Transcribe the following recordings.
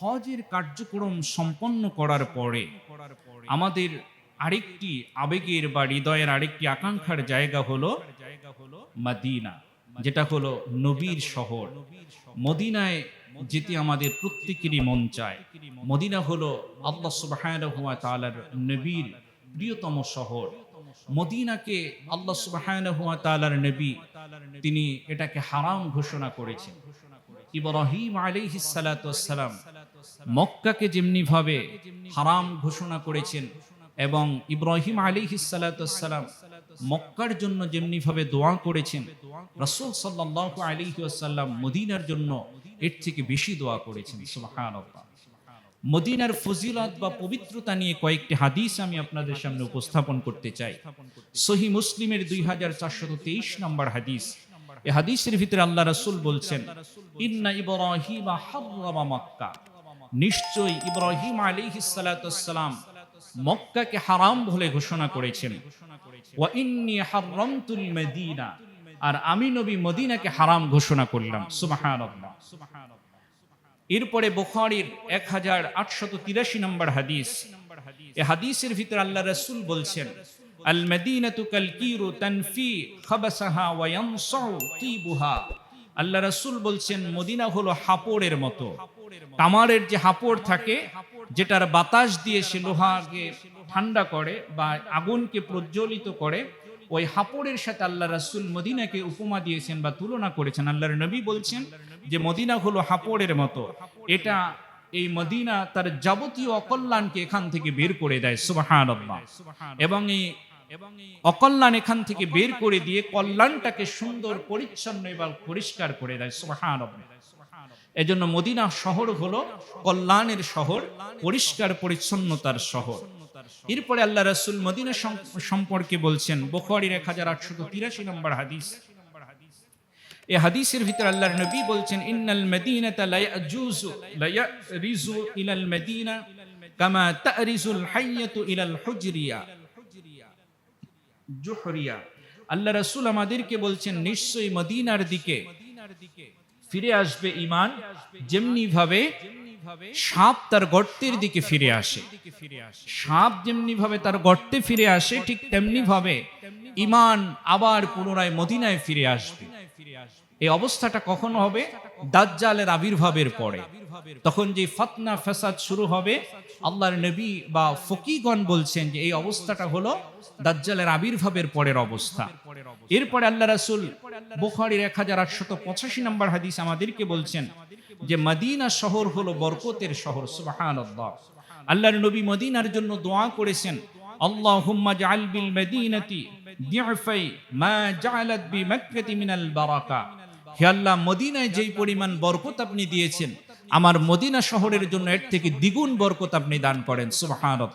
হজের কার্যক্রম সম্পন্ন করার পরে আমাদের আরেকটি আবেগের বা হৃদয়ের আরেকটি আকাঙ্ক্ষার জায়গা হলো মাদিনা, যেটা হলো নবীর শহর। মদিনায় যেতে আমাদের প্রত্যেকেরই মন চায়। মদিনা হলো আল্লাহ সুবহানাহু ওয়া তাআলার নবীর প্রিয়তম শহর। মদিনাকে আল্লাহ সুবহানাহু ওয়া তাআলার নবী তিনি এটাকে হারাম ঘোষণা করেছেন। ইব্রাহিম আলাইহিস সালাতু সালাম মক্কাকে যেমনি ভাবে হারাম ঘোষণা করেছেন এবং ইব্রাহিম আলাইহিস সালাতু সালাম মক্কার জন্য যেমনি ভাবে দোয়া করেছেন, রাসূল সাল্লাল্লাহু আলাইহি ওয়াসাল্লাম মদিনার জন্য এর থেকে বেশি দোয়া করেছেন, সুবহানাল্লাহ। মদিনার ফজিলত বা পবিত্রতা নিয়ে কয়েকটি হাদিস আমি আপনাদের সামনে উপস্থাপন করতে চাই। সহি মুসলিমের দুই হাজার চারশত তেইশ নম্বর হাদিস। এ হাদিসের ভিতরে আল্লাহ রাসূল বলছেন, ইন্না ইব্রাহিম হাররামা মক্কা। নিশ্চয়ই ইব্রাহিম আলাইহিস সালাতুস সালাম মক্কাকে হারাম বলে ঘোষণা করেছেন। আর আমি নবী মদিনাকে হারাম ঘোষণা করলাম। এরপরে বুখারীর এক হাজার আটশত তিরাশি নম্বর হাদিস। এ হাদিসের ভিতরে আল্লাহ রসুল বলছেন, আল মদিনাতু কাল কিরু তানফি খাবাসাহা ওয়া তিবুহা। আল্লাহ রসুল বলছেন, মদিনা হলো হাপড়ের মতো। কামারের যে হাপড় থাকে, যেটার বাতাস দিয়ে সে লোহাকে ঠান্ডা করে বা আগুনকে প্রজ্বলিত করে, ওই হাপড়ের সাথে আল্লাহ রাসুল মদিনাকে উপমা দিয়েছেন বা তুলনা করেছেন। আল্লাহর নবী বলছেন যে, মদিনা হলো হাপড়ের মতো। এটা এই মদিনা তার যাবতীয় অকল্যাণকে এখান থেকে বের করে দেয় সুবাহান এবং এই অকল্যাণ এখান থেকে বের করে দিয়ে কল্যাণটাকে সুন্দর, পরিচ্ছন্ন এবং পরিষ্কার করে দেয় সুবাহান এজন্য মদিনা শহর হলো কল্যাণের শহর, পরিষ্কার পরিচ্ছন্নতার শহর। এরপরে আল্লাহ রাসূল মদিনা সম্পর্কে বলছেন, বুখারীর এক হাজার আটশত তিরাশি নম্বর হাদিস। এই হাদিসের ভিতরে আল্লাহর নবী বলছেন, ইন্নাল মদিনাতা লা ইয়াজুজু লা ইয়ারিজু ইলাল মদিনা কামা তারিজুল হাইয়াতু ইলাল হুজরিয়া। জুহরিয়া। আল্লাহ রাসূল আমাদেরকে বলছেন, নিশ্চয়ই মদিনার দিকে ফিরে আসবে ইমান যেমনি ভাবে সাপ তার গর্তের দিকে ফিরে আসে। সাপ যেমনি ভাবে তার গর্তে ফিরে আসে, ঠিক তেমনি ভাবে ঈমান আবার পুনরায় মদিনায় ফিরে আসবে। এই অবস্থাটা কখন হবে? দাজ্জালের আবির্ভাবের পরে। তখন যে ফতনা ফেসাদ শুরু হবে, আল্লাহর নবী বা ফকিগণ বলছেন যে এই অবস্থাটা হলো দাজ্জালের আবির্ভাবের পরের অবস্থা। এরপরে আল্লাহ রাসূল বুখারীর এক হাজার আটশত পঁচাশি নম্বর হাদিস আমাদেরকে বলছেন যে মদিনা শহর হলো বরকতের শহর সুবাহান আল্লাহর নবী মদিনার জন্য দোয়া করেছেন জাআল বিল বারাকা। আল্লাহ, মদিনায় যেই পরিমাণ বরকত আপনি দিয়েছেন আমার মদিনা শহরের জন্য এর থেকে দ্বিগুণ বরকত আপনি দান করেন, সুবহানাল্লাহ।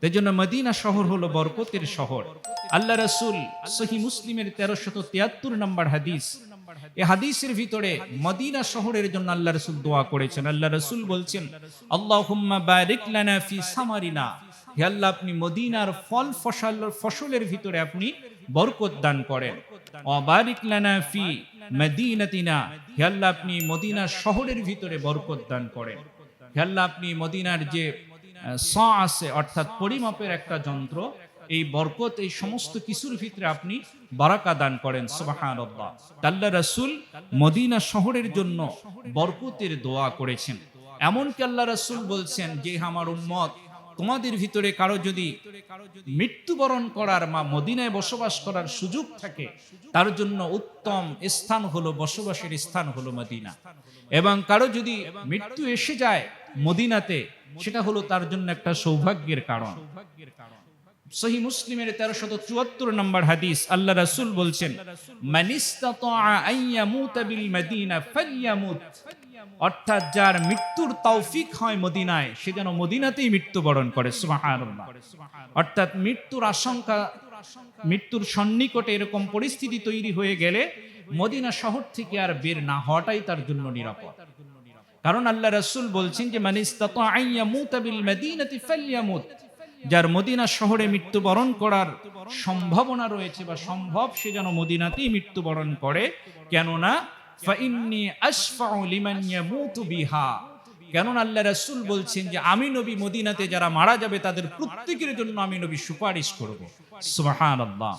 তাই জন্য মদিনা শহর হলো বরকতের শহর। আল্লাহ রাসূল সহি মুসলিমের তেরোশত তিয়াত্তর নম্বর হাদিস এই হাদিসের ভিতরে মদিনা শহরের জন্য আল্লাহ রসুল দোয়া করেছেন। আল্লাহ রসুল বলছেন, আল্লাহুম্মা বারিক লানা ফি সামারিনা। হে আল্লাহ, আপনি মদিনার ফল ফসল, ফসলের ভিতরে আপনি বরকত দান করেন। অবারিক লানা ফি মদিনাতিনা হে আল্লাহ আপনি মদিনা শহরের ভিতরে বরকত দান করেন। হে আল্লাহ আপনি মদিনার যে স আছে, অর্থাৎ পরিমাপের একটা যন্ত্র, এই বরকত, এই সমস্ত কিছুর ভিতরে আপনি বারাকা দান করেন আল্লাহ রাসূল মদিনা শহরের জন্য বরকতের দোয়া করেছেন। এমনকি আল্লাহ রাসূল বলছেন, যে আমার উম্মত তোমাদের ভিতরে কারও যদি মৃত্যুবরণ করার মা মদিনায় বসবাস করার সুযোগ থাকে, তার জন্য উত্তম স্থান হলো, বসবাসের স্থান হলো মদিনা। এবং কারও যদি মৃত্যু এসে যায় মদিনাতে, সেটা হলো তার জন্য একটা সৌভাগ্যের কারণ। সহি মুসলিমের তেরোশত চুয়াত্তর নম্বর হাদিস, আল্লাহ রাসুল বলছেন মানিস্তাতাআ অর্থাৎ যার মৃত্যুর তৌফিক হয় মদিনায়, সে যেন মদিনাতেই মৃত্যুবরণ করে অর্থাৎ মৃত্যুর আশঙ্কা, মৃত্যুর সন্নিকটে এরকম পরিস্থিতি তৈরি হয়ে গেলে মদিনা শহর থেকে আর বের না হওয়াটাই তার জন্য নিরাপদ। কারণ আল্লাহ রাসূল বলছেন যে ফালইয়ামুত যার মদিনা শহরে মৃত্যুবরণ করার সম্ভাবনা রয়েছে বা সম্ভব, সে যেন মদিনাতেই মৃত্যুবরণ করে। কেননা ফাইন্নি আশফাউ লিমান ইয়ামুতু বিহা। কেননা আল্লাহ রাসূল বলছেন যে, আমি নবী মদিনাতে যারা মারা যাবে, তাদের প্রত্যেকের জন্য আমি নবী সুপারিশ করব। সুবহানাল্লাহ।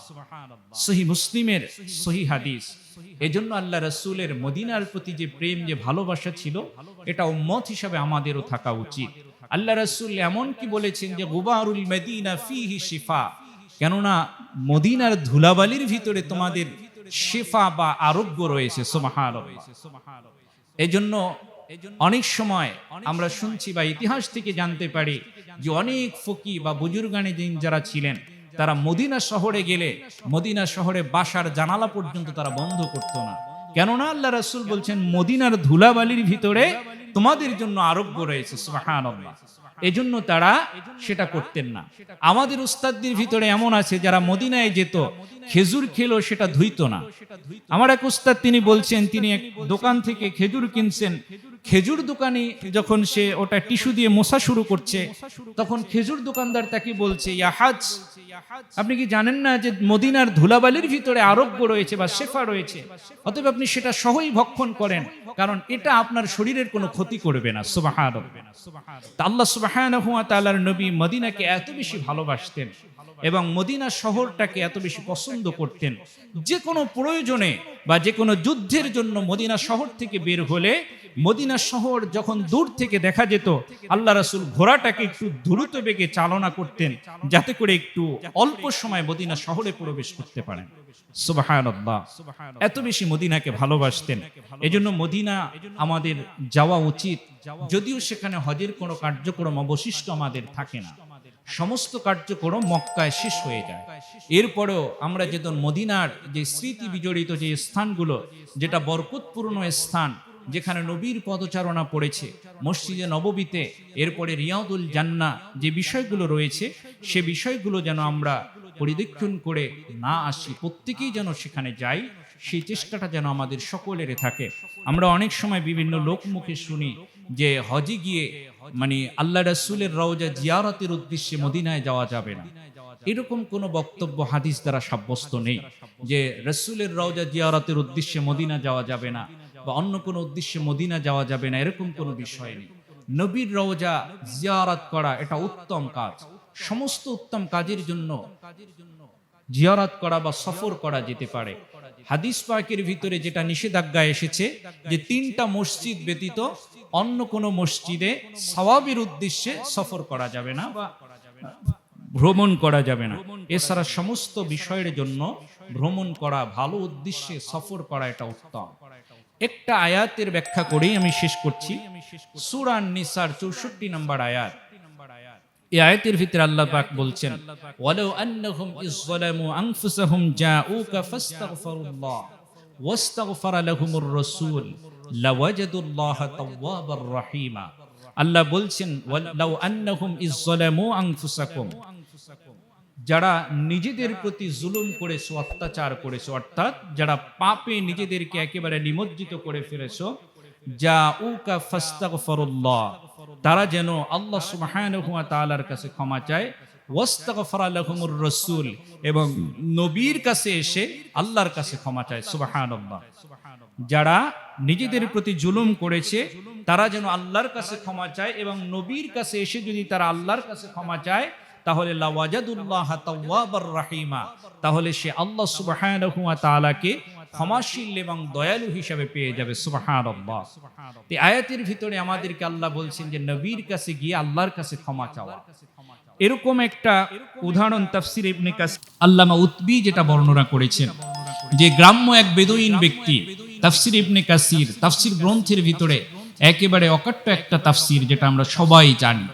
সহি মুসলিমের সহি হাদিস। এজন্য আল্লাহ রাসূলের মদিনার প্রতি যে প্রেম, যে ভালোবাসা ছিল, এটা উম্মত হিসাবে আমাদেরও থাকা উচিত। আল্লাহ রাসূল এমন কি বলেছেন যে, গুবারুল মদিনা ফিহি শিফা। কেননা মদিনার ধুলাবালির ভিতরে তোমাদের শেফা বা আরোগ্য রয়েছে, সুবহানাল্লাহ। এই জন্য অনেক সময় আমরা শুনছি বা ইতিহাস থেকে জানতে পারি যে অনেক ফকি বা বুজুর্গানে দিন যারা ছিলেন, তারা মদিনা শহরে গেলে, মদিনা শহরে বাসার জানালা পর্যন্ত তারা বন্ধ করতো না। কেননা আল্লাহ রাসূল বলছেন, মদিনার ধুলাবালির ভিতরে তোমাদের জন্য আরোগ্য রয়েছে, সুবহানাল্লাহ। এজন্য তারা সেটা করতেন না। আমাদের উস্তাদদের ভিতরে এমন আছে, যারা মদিনায় যেত, খেজুর খেলো সেটা ধুইত না। আমার এক উস্তাদ তিনি বলছেন, তিনি এক দোকান থেকে খেজুর কিনছেন। খেজুর দোকানে যখন সে ওটা টিস্যু দিয়ে মশা শুরু করছে, তখন খেজুর দোকানদার তাকে বলছে ইয়াহাজ আপনি কি জানেন না যে মদিনার ধুলাবালির ভিতরে আরোগ্য রয়েছে বা শেফা রয়েছে? অতএব আপনি সেটা সহই ভক্ষণ করেন কারণ এটা আপনার শরীরের কোনো ক্ষতি করবে না সুবাহ আল্লাহ সুবাহ নবী মদিনাকে এত বেশি ভালোবাসতেন। এবং মদিনা শহরটাকে এত বেশি পছন্দ করতেন। যে কোনো প্রয়োজনে বা যে কোনো যুদ্ধের জন্য মদিনা শহর থেকে বের হলে মদিনা শহর যখন দূর থেকে দেখা যেত, আল্লাহ রাসূল ঘোড়াটাকে একটু দ্রুত বেগে চালনা করতেন যাতে করে একটু অল্প সময় মদিনা শহরে প্রবেশ করতে পারেন। এত বেশি মদিনাকে ভালোবাসতেন। এজন্য মদিনা আমাদের যাওয়া উচিত। যদিও সেখানে হজের কোনো কার্যক্রম অবশিষ্ট আমাদের থাকে না। সমস্ত কার্যক্রম মক্কায় শেষ হয়ে যায়। এরপরেও আমরা যেহেতু মদিনার যে স্মৃতি বিজড়িত যে স্থানগুলো, যেটা বরকতপূর্ণ স্থান, যেখানে নবীর পদচারণা পড়েছে, মসজিদে নববীতে, এরপরে রিয়াদুল জান্না যে বিষয়গুলো রয়েছে, সে বিষয়গুলো যেন আমরা পরিদক্ষণ করে না আসি, প্রত্যেকেই যেন সেখানে যাই, সেই চেষ্টাটা যেন আমাদের সকলের থাকে। আমরা অনেক সময় বিভিন্ন লোকমুখে শুনি যে হজে গিয়ে মানে আল্লাহ রাসূলের রওজা জিয়ারতের উদ্দেশ্যে মদিনায় যাওয়া যাবে না। এরকম কোনো বক্তব্য হাদিস দ্বারা সাব্যস্ত নেই যে রসুলের রওজা জিয়ারতের উদ্দেশ্যে মদিনা যাওয়া যাবে না বা অন্য কোনো উদ্দেশ্যে মদিনা যাওয়া যাবে না, এরকম কোনো বিষয় নেই। নবীর রওজা জিয়ারত করা এটা উত্তম কাজ। সমস্ত উত্তম কাজের জন্য জিয়ারত করা বা সফর করা যেতে পারে। হাদিস পাকের ভিতরে যেটা নিষেধাজ্ঞা এসেছে যে তিনটা মসজিদ ব্যতীত অন্য কোনো মসজিদে সওয়াবের উদ্দেশ্যে সফর করা যাবে না ভ্রমণ করা যাবে না। এছাড়া সমস্ত বিষয়ের জন্য ভ্রমণ করা ভালো উদ্দেশ্যে সফর করা এটা উত্তম। একটা আয়াতের ব্যাখ্যা করেই আমি শেষ করছি। সুরান নিসার চৌষট্টি নম্বর আয়াত। আয়াতের ভিতরে আল্লাহ পাক বলছেন, ওয়ালাউ আন্নাহুম ইযলামু আনফুসাহুম জাউকা ফাস্তাগফিরুল্লাহ। ওয়াস্তাগফারা লাহুমুর রাসূল লাওয়াজাদুল্লাহ তাওয়াবার রহিমা আল্লাহ বলছেন ওয়ালাউ আন্নাহুম ইযলামু আনফুসাকুম যারা নিজেদের প্রতি জুলুম করেছ, অত্যাচার করেছ, অর্থাৎ যারা পাপে নিজেদেরকে একেবারে নিমজ্জিত করে ফেলেছো যা উকা ফাস্তাগফিরুল্লাহ। তারা যেন আল্লাহ সুবহানাহু ওয়া তাআলার কাছে ক্ষমা চায়। ওয়াস্তাগফারা লাহুমুর রাসূল এবং নবীর কাছে এসে আল্লাহর কাছে ক্ষমা চায়। সুবহানাল্লাহ। যারা নিজেদের প্রতি জুলুম করেছে, তারা যেন আল্লাহর কাছে ক্ষমা চায় এবং নবীর কাছে এসে যদি তারা আল্লাহর কাছে ক্ষমা চায়, তাহলে লাওয়াজাদুল্লাহ তাওয়াবার রাহিমা। তাহলে সে আল্লাহ সুবহানাহু ওয়া তাআলাকে ক্ষমাশীল এবং দয়ালু হিসাবে পেয়ে যাবে, সুবহানাল্লাহ। এই আয়াতের ভিতরে আমাদেরকে আল্লাহ বলছেন যে, নবীর কাছে গিয়ে আল্লাহর কাছে ক্ষমা চাওয়া। এরকম একটা উদাহরণ তাফসির ইবনে কাস আল্লামা উতবি যেটা বর্ণনা করেছেন, যে গ্রাম্য এক বেদুইন ব্যক্তি, তাফসির ইবনে কাসির, তাফসির গ্রন্থের ভিতরে একেবারে অকাট্য একটা তাফসির যেটা আমরা সবাই জানি।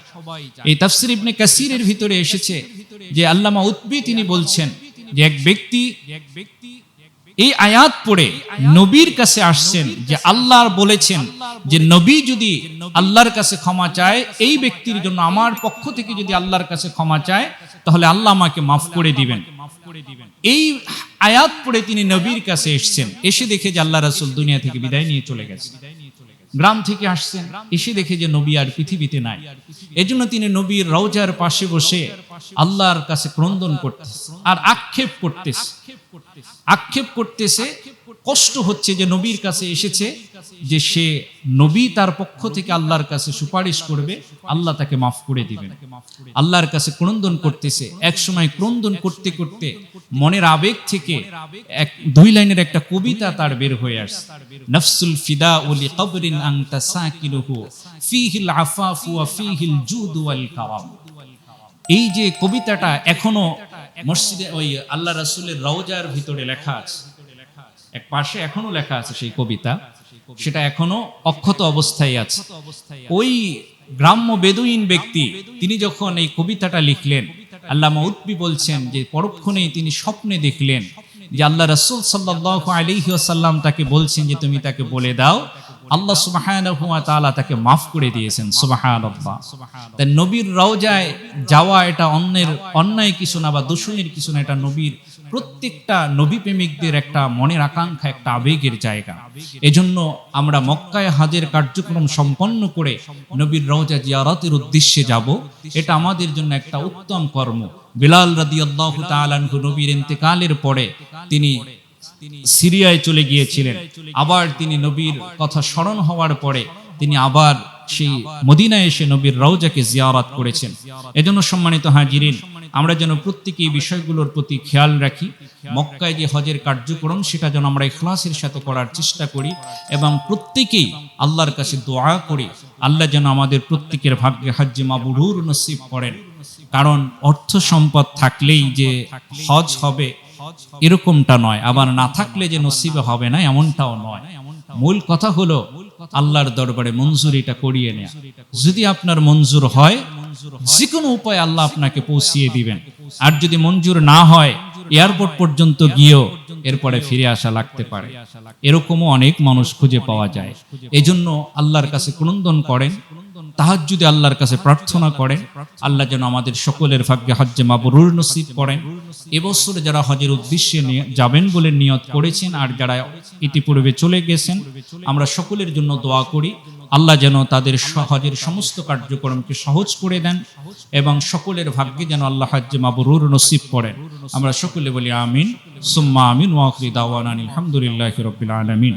এই তাফসির ইবনে কাসিরের ভিতরে এসেছে যে, আল্লামা উতবি তিনি বলছেন যে এক ব্যক্তি এক ব্যক্তি এই আয়াত পড়ে নবীর কাছে আসছেন যে আল্লাহর বলেছেন যে নবী যদি আল্লাহর কাছে ক্ষমা চায়, এই ব্যক্তির জন্য আমার পক্ষ থেকে যদি আল্লাহর কাছে ক্ষমা চায়, তাহলে আল্লাহ আমাকে মাফ করে দিবেন। এই আয়াত পড়ে তিনি নবীর কাছে এসছেন। এসে দেখে যে আল্লাহ রাসূল দুনিয়া থেকে বিদায় নিয়ে চলে গেছে। গ্রাম থেকে আসছেন। এসে দেখে যে নবী আর পৃথিবীতে নাই। এজন্য তিনি নবীর রওজার পাশে বসে আল্লাহর কাছে ক্রন্দন করতেছে আর আক্ষেপ করতেছে। আক্ষেপ করতেছে, কষ্ট হচ্ছে যে নবীর কাছে এসেছে, যে সে নবী তার পক্ষ থেকে আল্লাহর কাছে সুপারিশ করবে, আল্লাহ তাকে মাফ করে দিবেন। আল্লাহর কাছে ক্রন্দন করতেছে, এক সময় ক্রন্দন করতে করতে মনের আবেগ থেকে এক দুই লাইনের একটা কবিতা তার বের হয়ে আসছে। নফসুল ফিদা উলি কবরিন আংতা সাকিনুহু ফিহিল আফাফু ওয়া ফিহিল জুদ ওয়াল কারাম। এই যে কবিতাটা এখনও মসজিদে ওই আল্লাহ রাসূলের রওজার ভিতরে লেখা আছে। এক পাশে এখনও লেখা আছে সেই কবিতা। সেটা এখনও অক্ষত অবস্থায় আছে। ওই গ্রাম্য বেদুইন ব্যক্তি, তিনি যখন এই কবিতাটা লিখলেন আল্লাহ উদ্বি বলছেন যে পরক্ষণেই তিনি স্বপ্নে দেখলেন যে আল্লাহ রসুল সাল্লাহ আলিহাসাল্লাম তাকে বলছেন যে তুমি তাকে বলে দাও আল্লাহ সুবাহানহু ওয়া তাআলা তাকে মাফ করে দিয়েছেন, সুবহানাল্লাহ। তাই নবীর রওজায় যাওয়া এটা অন্যের অন্যায় কিছু না বা দূষণের কিছু না, এটা নবীর প্রত্যেকটা নবী প্রেমিকদের একটা মনের আকাঙ্ক্ষা, একটা আবেগের জায়গা। এজন্য আমরা মক্কায় হাজের কার্যক্রম সম্পন্ন করে নবীর রওজা জিয়ারতের উদ্দেশ্যে যাব। এটা আমাদের জন্য একটা উত্তম কর্ম। বিলাল রাদিয়াল্লাহু তাআলা আনহু নবীর ইন্তেকালের পরে তিনি সিরিয়ায় চলে গিয়েছিলেন। আবার তিনি নবীর কথা স্মরণ হওয়ার পরে তিনি আবার সেই মদিনায় এসে নবীর রওজাকে জিয়ারাত করেছেন। এজন্য সম্মানিত হাজিরিন, আমরা যেন প্রত্যেকে বিষয়গুলোর প্রতি খেয়াল রাখি। মক্কায় যে হজের কার্যক্রম, সেটা যেন আমরা ইখলাসের সাথে করার চেষ্টা করি এবং প্রত্যেকেই আল্লাহর কাছে দোয়া করি, আল্লাহ যেন আমাদের প্রত্যেকের ভাগ্যে হাজ্জে মাবুরুর নসিব করেন। কারণ অর্থ সম্পদ থাকলেই যে হজ হবে এরকমটা নয়। আবার না থাকলে যে নসিবে হবে না, এমনটাও নয়। মূল কথা হলো আল্লাহর দরবারে মঞ্জুরিটা করিয়ে নেয়া। যদি আপনার মঞ্জুর হয় যে কোনো উপায় আল্লাহ আপনাকে পৌঁছিয়ে দিবেন। আর যদি মঞ্জুর না হয়, এয়ারপোর্ট পর্যন্ত গিয়েও এরপরে ফিরে আসা লাগতে পারে। এরকমও অনেক মানুষ খুঁজে পাওয়া যায়। এজন্য আল্লাহর কাছে ক্রন্দন করেন। তাহার যদি আল্লাহর কাছে প্রার্থনা করেন আল্লাহ যেন আমাদের সকলের ভাগ্যে হজ্জে মাবরুর নসিব করেন। এবছর যারা হজের উদ্দেশ্যে যাবেন বলে নিয়ত করেছেন আর যারা ইতিপূর্বে চলে গেছেন, আমরা সকলের জন্য দোয়া করি, আল্লাহ যেন তাদের হজের সমস্ত কার্যক্রমকে সহজ করে দেন এবং সকলের ভাগ্যে যেন আল্লাহ হজ্জে মাবরুর নসিব করেন। আমরা সকলে বলি আমিন। সুম্মা আমিন। ওয়াকরি দাওয়ান আলহামদুলিল্লাহ রবিল আলমিন।